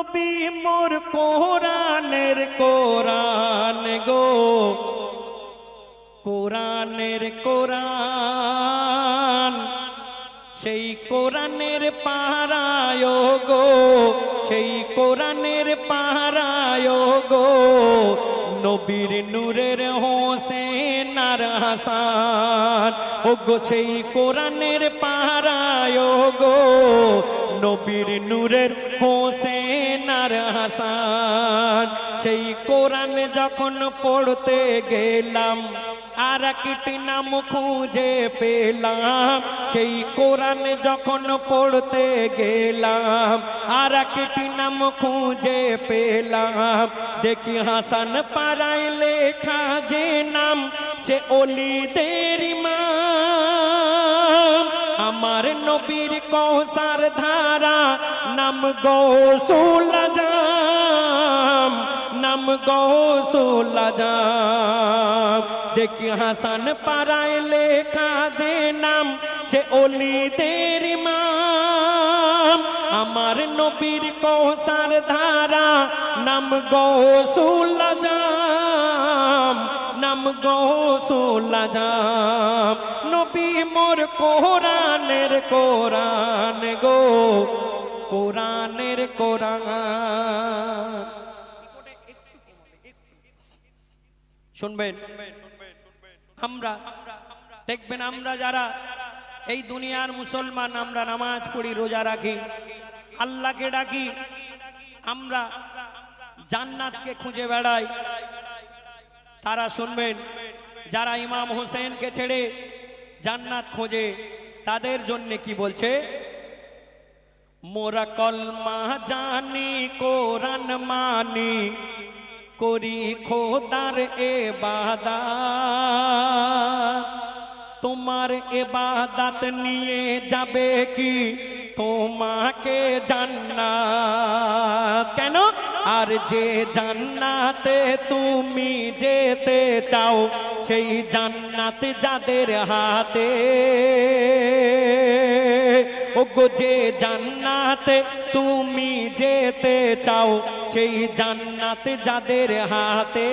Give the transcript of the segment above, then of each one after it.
নবী মোর কোরআনের কোরআন গো। কোরআনের কোরআন, সেই কোরআনের পাহারায় গো, সেই কোরআনের পাহারায় গো। নবীর নূরের হোসেন আর হাসান ও গো সেই কোরআনের পাহারায় গো। নবীর নূরের হোসেন আর হাসান সেই কোরআন যখন পড়তে গেলাম, আর একটি নাম খুঁজে পেলাম। সেই কোরআন যখন পড়তে গেলাম, আর একটি নাম খুঁজে পেলাম। দেখি হাসান পাড়ায় লেখা যে নাম, সে অলিদের ইমাম আমার নবীর কৌসার ধারা, নাম গৌসুল আজম নাম গৌসুল আজম দেখি হাসান পাড়ায় লেখা যে নাম, সে অলিদের ইমাম। আমার নবীর কৌসার ধারা, নাম গৌসুল আজম নাম গৌসুল আজম নবী মোর কোরআনের কোরআন গো কোরআনের কোরআন শুনবেন? আমরা দেখবেন আমরা যারা এই দুনিয়ার মুসলমান, আমরা নামাজ পড়ি, রোজা রাখি, আল্লাহকে ডাকি, আমরা জান্নাতকে খুঁজে বেড়াই। তারা শুনবেন, যারা ইমাম হোসেনকে ছেড়ে জান্নাত খোঁজে, তাদের জন্য কি বলছে? মোরা কলমা জানি, কোরআন মানি, করি খোদার এবাদা তোমার এবাদাত নিয়ে যাবে কি? তোমাকে জান্নাত। কেন? আর যে জান্নাতে তুমি যেতে চাও, সেই জান্নাত যাদের হাতে। ও গো যে জান্নাতে তুমি যেতে চাও সেই জান্নাত যাদের হাতে।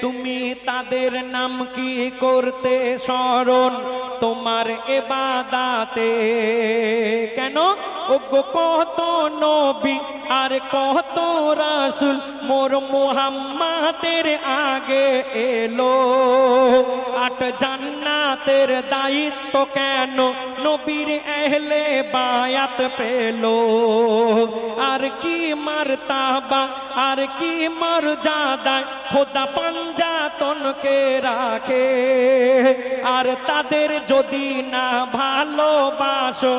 তুমি তাদের নাম কি করতে স্মরণ তোমার এবাদাতে? কেন? ও গো কত নবী আর কত রাসুল মোর মোহাম্মাদের আগে এলো। আট জান্নাতের দায়িত্ব কেন নবীর এহলে বায়াত পেল? আর কি মারতাবা, আর কি মর্যাদায় খোদা পাঞ্জাতনকে রাখে? আর তাদের যদি না ভালোবাসো,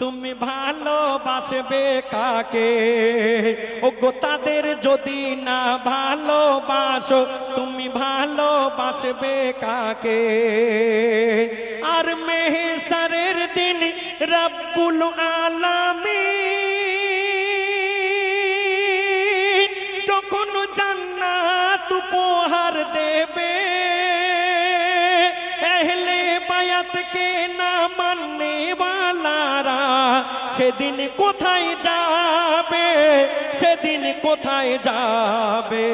তুমি ভালোবাসবে কাকে? ও গো তাদের যদি না ভালোবাসো, তুমি ভালোবাসবে কাকে? আর মেহসারের দিন রব্বুল আলামিন দেবে। এহলে বায়াতকে না মাননে বালারা, সেদিন কোথায় যাবে? সেদিন কোথায় যাবে?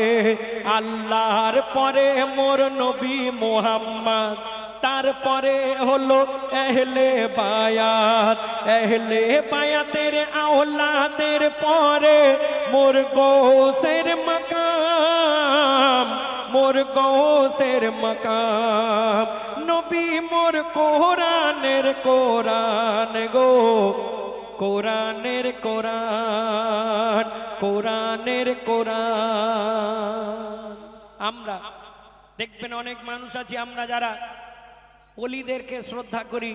আল্লাহর পরে মোর নবী মোহাম্মদ, তারপরে হলো এহলে বায়াত। এহলে বায়াতের আওলাদের পরে মোর গোসের মকাম মোর গোসের মকাম। নবী মোর কোরআনের কোরআন গো। কোরআনের কোরআন কোরআনের কোরআন। আমরা, দেখবেন অনেক মানুষ আছে, আমরা যারা অলিদেরকে শ্রদ্ধা করি,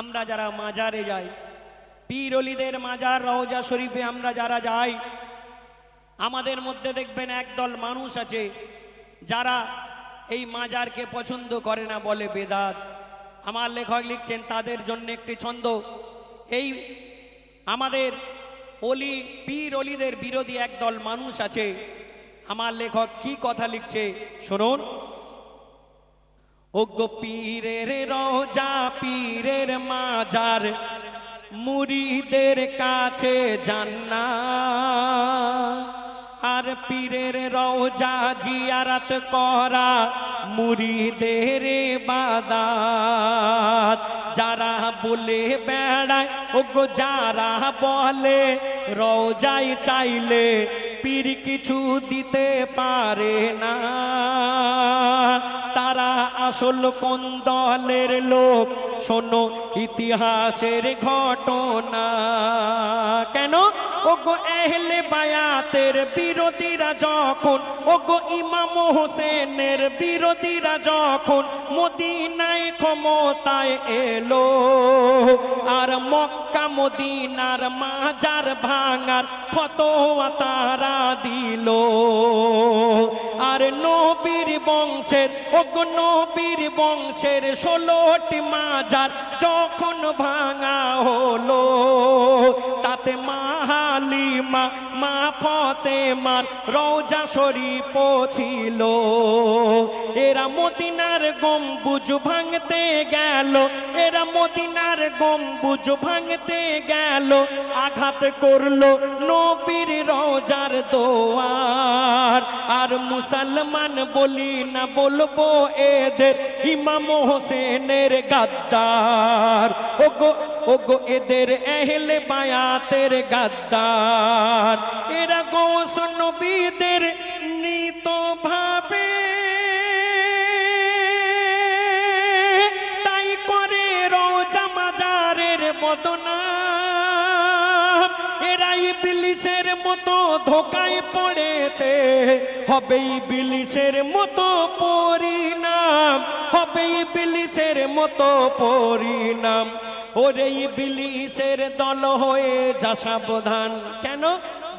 আমরা যারা মাজারে যাই, পীর অলিদের মাজার রওজা শরীফে আমরা যারা যাই, আমাদের মধ্যে দেখবেন একদল মানুষ আছে যারা এই মাজারকে পছন্দ করে না বলে বেদাত, আমার লেখক লিখছেন, তাদের জন্য একটি ছন্দ। এই আমাদের অলি, পীর অলিদের বিরোধী একদল মানুষ আছে। আমার লেখক কি কথা লিখছে শুনুন। ও পীরের রোজা, পীরের মাজার মুড়িদের কাছে জান্না আর পীরের রওজা জিয়ারত করা মুড়িদের বাদাত। যারা বলে বেড়ায় ও গো যারা বলে, রওজাই চাইলে পীর কিছু দিতে পারে না। আসল কোন দলের লোক? শোনো, ইতিহাসের ঘটনা। কেন? ওগো এহলে বায়াতের বিরোধীরা যখন, ওগো ইমাম হোসেনের বিরোধীরা যখন মদিনায় ক্ষমতায় এলো। আর মক্কা মদিনার মাজার ভাঙার ফতোয়া তারা দিল। আর নবীর বংশের ওগো নবীর বংশের ষোলোটি মাজার যখন ভাঙা হলো তাতে মা হালিমা মা ফতেমার রওজা শরীফ ছিল। এরা মদিনার গম্বুজ ভাঙতে গেল, এরা মদিনার গম্বুজ ভাঙতে গেল, আঘাত করল নবীর রওজার দোয়ার। আর মুসলমান বলি না বলব এদের ইমাম হোসেনের গাদ্দার। ওগো ওগো এদের এহলে বায়াতের গাদ্দার। এরা গোস নবীদের নিত ভাবে। তাই করে রোজা মাজারের বদনাম এরাই বিলিসের মতো ধোকায় পড়েছে। হবেই বিলিসের মতো পরিণাম হবেই বিলিসের মতো পরিণাম। ওরে বিলিসের দল হয়ে যা সাবধান। কেন?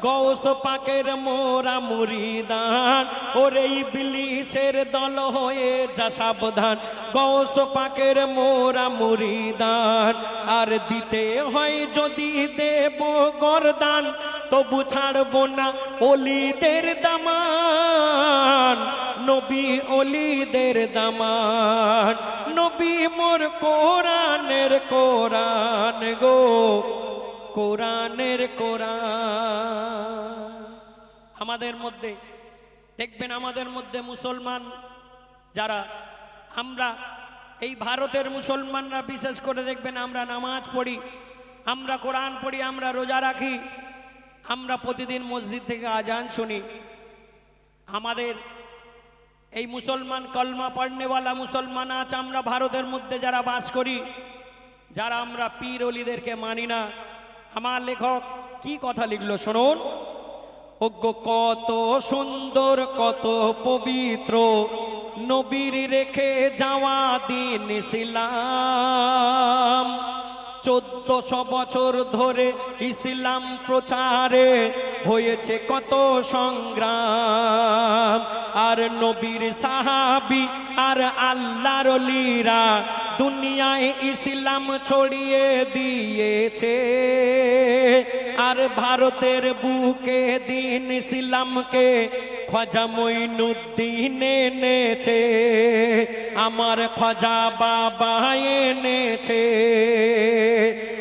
গৌস পাকের মোরা মুরিদান, ওরে বিলিসের দল হয়ে যা সাবধান। গৌস পাকের মোরা মুরিদান, আর দিতে হয় যদি দেব গরদান, তবু ছাড়বো না অলিদের দামান। নবী অলিদের দামান, নবী মোর কোরআনের কোরআন গো। কোরআনের কোরআন। আমাদের মধ্যে, দেখবেন আমাদের মধ্যে মুসলমান যারা, আমরা এই ভারতের মুসলমানরা বিশেষ করে দেখবেন আমরা নামাজ পড়ি, আমরা কোরআন পড়ি, আমরা রোজা রাখি, আমরা প্রতিদিন মসজিদ থেকে আজান শুনি। আমাদের এই মুসলমান কলমা পড়নেওয়ালা মুসলমান আছে আমরা ভারতের মধ্যে যারা বাস করি, যারা আমরা পীর অলিদেরকে মানি না আমার লেখক কি কথা লিখলো শুনুন? অজ্ঞ কত সুন্দর, কত পবিত্র, নবীর রেখে যাওয়া দিন ইসলাম। চোদ্দশো বছর ধরে ইসলাম প্রচারে হয়েছে কত সংগ্রাম। আর নবীর সাহাবি আর আল্লাহর লীরা দুনিয়ায় ইসলাম ছড়িয়ে দিয়েছে। আর ভারতের বুকে দিন ইসলামকে খজা মইনুদ্দিন এনেছে। আমার খজা বাবা এনেছে।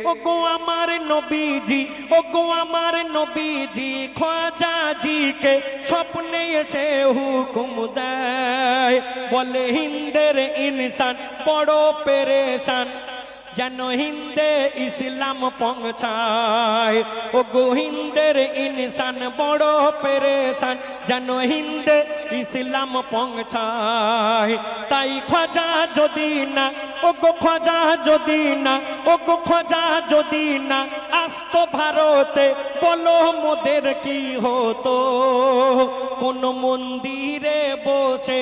ও গো আমার নবীজি ও গো আমার নবীজি খোঁজাজিকে স্বপ্নে এসে হুকুম দেয়। বলে, হিন্দের ইনসান বড় পেরেশান, যেন হিন্দে ইসলাম পৌঁছায়। ও গো হিন্দের ইনসান বড় পেরেশান, যেন হিন্দে ইসলাম পৌঁছায় তাই খোঁজা যদি না ও গো খোঁজা যদি না ও গো খোঁজা যদি না, আস্ত ভারতে বলো মোদের কি হতো? কোন মন্দিরে বসে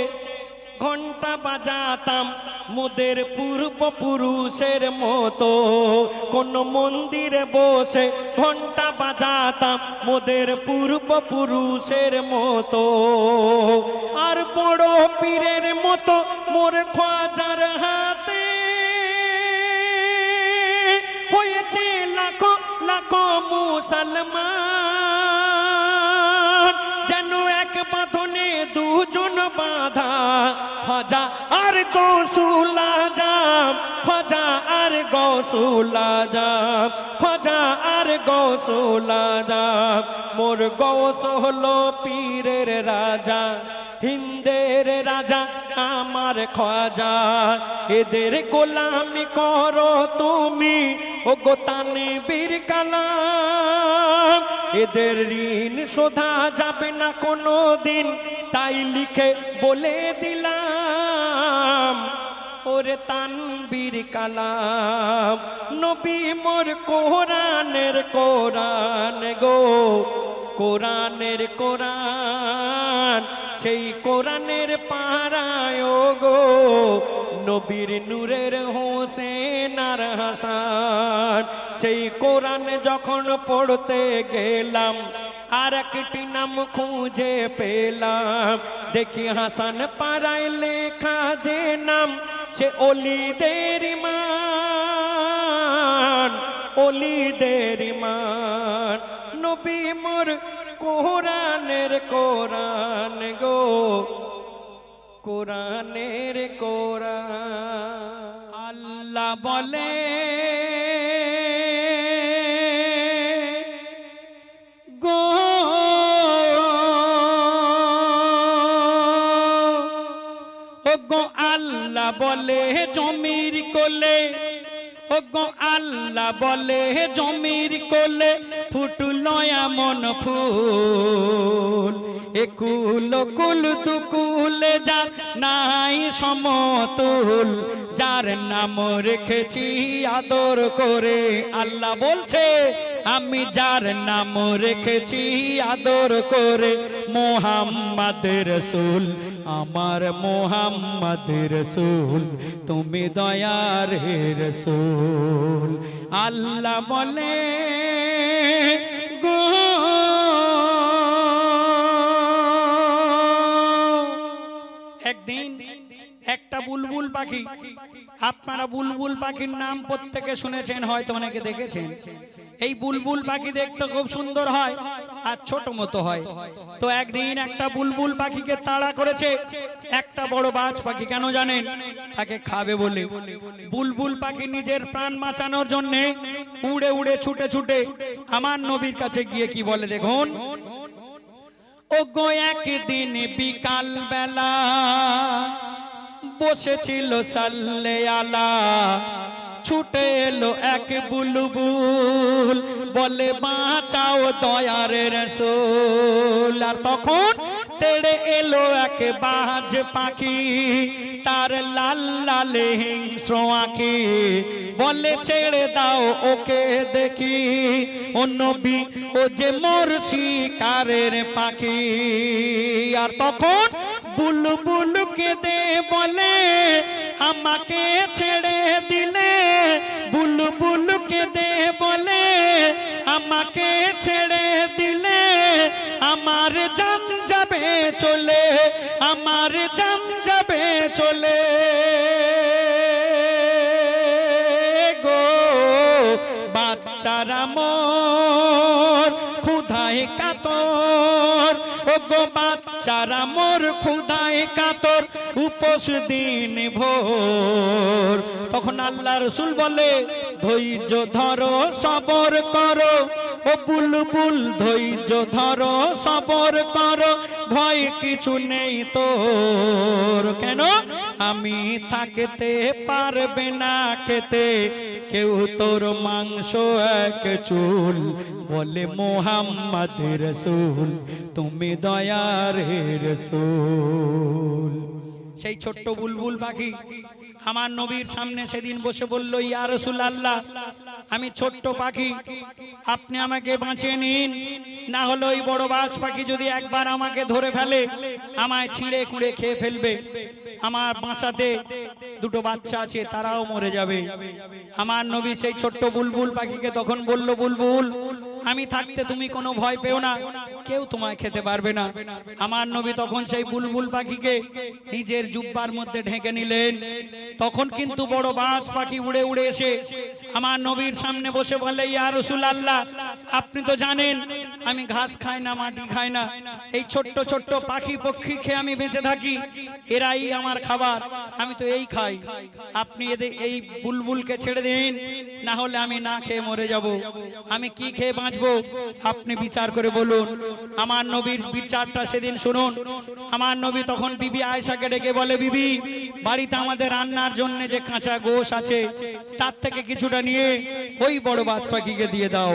ঘণ্টা বাজাতাম মোদের পূর্বপুরুষের মতো। কোন মন্দিরে বসে ঘণ্টা বাজাতাম মোদের পূর্বপুরুষের মতো। আর বড় পীরের মতো মোর খোঁজার হাতে হয়েছে লাখো লাখো মুসলমান। গৌসুলা যাম খজা আর গৌসুলা যাম খাজা আর গৌসুলাজা মোর গৌস হলো পীরের রাজা, হিন্দের রাজা, আমার খাজা। এদের গোলামি করো তুমি ও গোতানি বীর কালাম। এদের ঋণ শোধা যাবে না কোনো দিন। তাই লিখে বলে দিলাম, ওরে তানবীর কালাম, নবী মোর কোরআনের কোরআন গো। কোরআনের কোরআন, সেই কোরআনের পাড়ায় গো। নবীর নূরের হোসেন আর হাসান সেই কোরআন যখন পড়তে গেলাম আর একটি নাম খুঁজে পেলাম। দেখি হাসান পাড়ায় লেখা যে নাম, সে অলিদের ইমান। অলিদের ইমান। নবী মোর কোরআনের কোরআন গো। কোরআনের কোরআন। আল্লাহ বলে বলে জমির কোলে ওগো আল্লাহ বলে জমির কোলে ফুটল এমন ফুল। একুল কুল দুকুলে যা নাই সমতুল, যার নাম রেখেছি আদর করে। আল্লাহ বলছে, আমি যার নাম রেখেছি আদর করে মোহাম্মদ রসুল, আমার মোহাম্মদ রসুল, তুমি দয়ার হে রসুল। আল্লাহ বলে পাখি, আপনারা বুলবুল পাখির নাম প্রত্যেকে শুনেছেন, হয়তো অনেকে দেখেছেন। এই বুলবুল পাখি দেখতে খুব সুন্দর হয় আর ছোট মতো হয়। তো একদিন একটা বুলবুল পাখিকে তাড়া করেছে, একটা বড় বাজ পাখি, কেন জানেন? তাকে খাবে বলে। বুলবুল পাখি নিজের প্রাণ বাঁচানোর জন্য উড়ে উড়ে ছুটে ছুটে আমার নবীর কাছে গিয়ে কি বলে দেখুন? ও গো একদিন বিকাল বেলা বসেছিল সাল্লে আলা। ছুটে এলো এক বুলবুল। বলে বাঁচাও দয়ার রসুল। আর তখন তেড়ে এলো এক বাজ পাখি, তার লাল লাল হিংস্র আঁখি। বলে, ছেড়ে দাও ওকে দেখি। ও নবী, ও যে মোর শিকারের পাখি। আর তখন বুলবুল দে বলে, আমাকে ছেড়ে দিলে? বুলবুল দে বলে, আমাকে ছেড়ে দিলে? আমার জান যাবে চলে, আমার জান যাবে চলে। গো বাচ্চারা মোর, ক্ষুধায় কাতর। ও গো বাচ্চারা মোর ক্ষুধায় কাতর, উপোস দিন ভোর। তখন আল্লাহ রসুল বলে, ধৈর্য ধরো, সবর করো। ও বুলবুল, ধৈর্য ধরো, সবর করো। ভয় কিছু নেই তোর। কেন? আমি থাকতে পারবে না খেতে। কেউ তোর মাংস এক চুল বলে মোহাম্মদ রসুল, তুমি দয়ার রসুল। সেই ছোট্ট বুলবুল পাখি আমার নবীর সামনে সেদিন বসে বলল, ইয়া রসুল আল্লাহ আমি ছোট্ট পাখি, আপনি আমাকে বাঁচিয়ে নিন। না হলে ওই বড় বাজ পাখি যদি একবার আমাকে ধরে ফেলে, আমায় ছিঁড়ে কুড়ে খেয়ে ফেলবে। আমার বাসাতে দুটো বাচ্চা আছে, তারাও মরে যাবে। আমার নবী সেই ছোট্ট বুলবুল পাখিকে তখন বলল, বুলবুল, আমি থাকতে তুমি কোনো ভয় পেও না। কেউ তোমায় খেতে পারবে না। আমার নবী তখন সেই বুলবুল পাখিকে নিজের জুব্বার মধ্যে ঢেকে নিলেন। তখন কিন্তু বড় বাজ পাখি উড়ে উড়ে এসে আমার নবীর সামনে বসে বলে ইয়া রসুল আল্লাহ আপনি তো জানেন আমি ঘাস খাই না, মাটি খাই না। এই ছোট্ট ছোট্ট পাখি পক্ষী খেয়ে আমি বেঁচে থাকি। এরাই আমার খাবার, আমি তো এই খাই। আপনি এদের, এই বুলবুলকে ছেড়ে দিন, না হলে আমি না খেয়ে মরে যাব। আমি কি খেয়ে বাঁচবো? আপনি বিচার করে বলুন। আমার নবীর বিচারটা সেদিন শুনুন। আমার নবী তখন বিবি আয়েশাকে ডেকে বলে, বিবি, বাড়িতে আমাদের রান্নার জন্য যে কাঁচা গোশ আছে, তার থেকে কিছুটা নিয়ে ওই বড় বাজ পাখিকে দিয়ে দাও।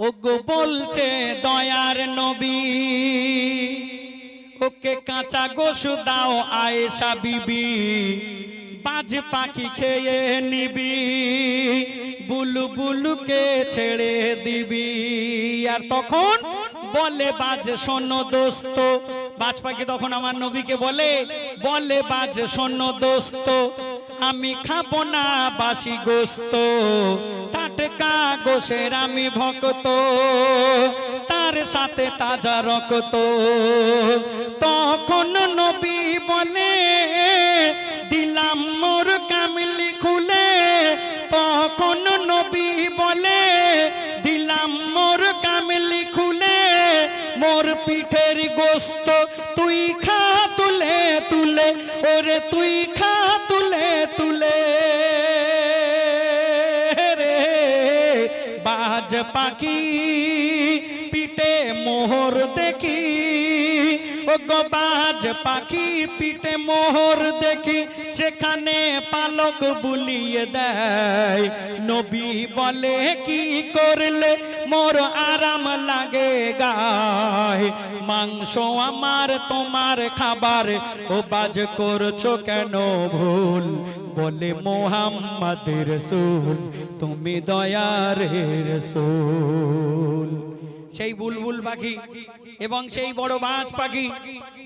ওগো বলছে, দয়ার নবী, ওকে কাঁচা গোসু দাও আয়েশা বিবি। বাজ পাখি খেয়ে নিবি, বুলু বুলুকে ছেড়ে দিবি। আর তখন বলে, বাজ শোনো দোস্ত। বাজ পাখি তখন আমার নবীকে বলে বলে, বাজ শোনো দোস্ত, আমি খাব না বাসি গোস্ত। টাটকা গোসের আমি ভক্ত, তার সাথে তাজা রক্ত। তখন নবী বলে দিলাম মোর কামলি খুলে, তখন নবী বলে, দিলাম মোর কামলি খুলে, মোর পিঠের গোস্ত তুই খা, তুলে তুলে, ওরে তুই খা, তুলে তুলে। রে বাজ পাখি, পিঠে মোহর দেখি বাজ পাখি পিঠে মোহর দেখি, সেখানে পালক বুলিয়ে দেয়। নবী বলে, কি করলে মোর আরাম লাগে গায়? মাংস আমার, তোমার খাবার। ও বাজ করছ কেন ভুল? বলে, মোহাম্মদের রসুল, তুমি দয়ার রসুল। সেই বুলবুল পাখি এবং সেই বড় বাজ পাখি,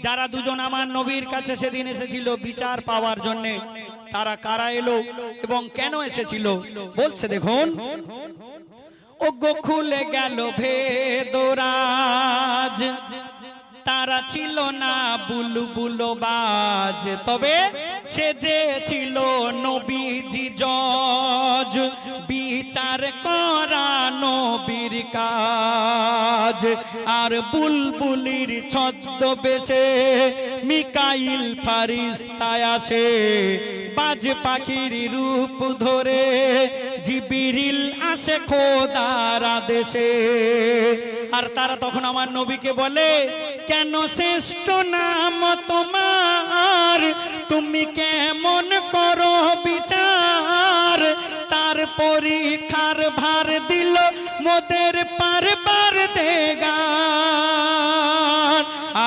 যারা দুজন আমার নবীর কাছে সেদিন এসেছিল বিচার পাওয়ার জন্য। তারা কারা এলো এবং কেন এসেছিল? বলছে, দেখুন ও গো খুলে গেল ভেদরাজ। তারা ছিল না বুলবুল বাজ। তবে সে যে ছিল নবীজি জজ। বিচার করা নবীর কাজ। আর বুলবুলির ছদ্মবেশে মিকাইল ফারিস্তায় আসে। বাজ পাখির রূপ ধরে জিবিরিল আসে খোদার আদেশে। আর তারা তখন আমার নবীকে বলে, কেন শ্রেষ্ঠ নাম তোমার? তুমি কেমন করো বিচার? তার পরীক্ষার ভার দিল মোদের পার পার দেগা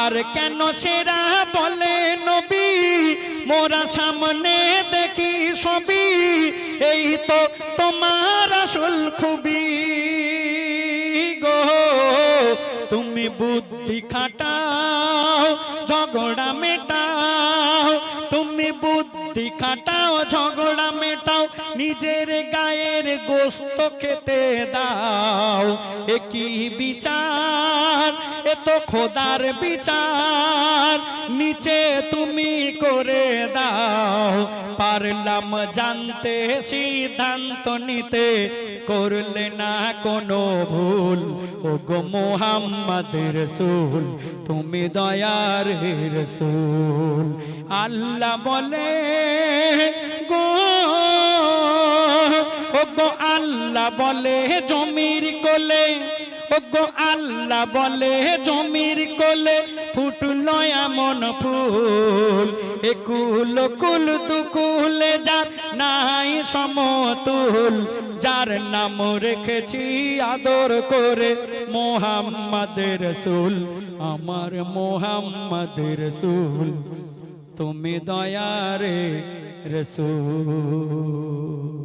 আর কেন সেরা বলে নবী? মোরা সামনে দেখি সবই এই তো তোমার আসল খুবই। গো, তুমি বুদ্ধি খাটাও, ঝগড়া মেটাও, তুমি বুদ্ধি খাটাও ঝগড়া মেটাও, নিজের গায়ের গোস্ত খেতে দাও। এ কি বিচার, এ তো খোদার বিচার, নিচে তুমি করে দাও। পারলাম জানতে, সিদ্ধান্ত নিতে, করলে না কোনো ভুল। ও গো মোহাম্মদ রসুল, তুমি দয়ার রসুল। আল্লাহ বলে গো। আল্লাহ বলে জমির কোলে গো আল্লাহ বলে জমির কোলে ফুটল এমন ফুল। একুল কুল দুকুলে যার নাই সমতুল। যার নাম রেখেছি আদর করে মোহাম্মদ রসুল, আমার মোহাম্মদ রসুল। তুমি দয়ারে রসুল।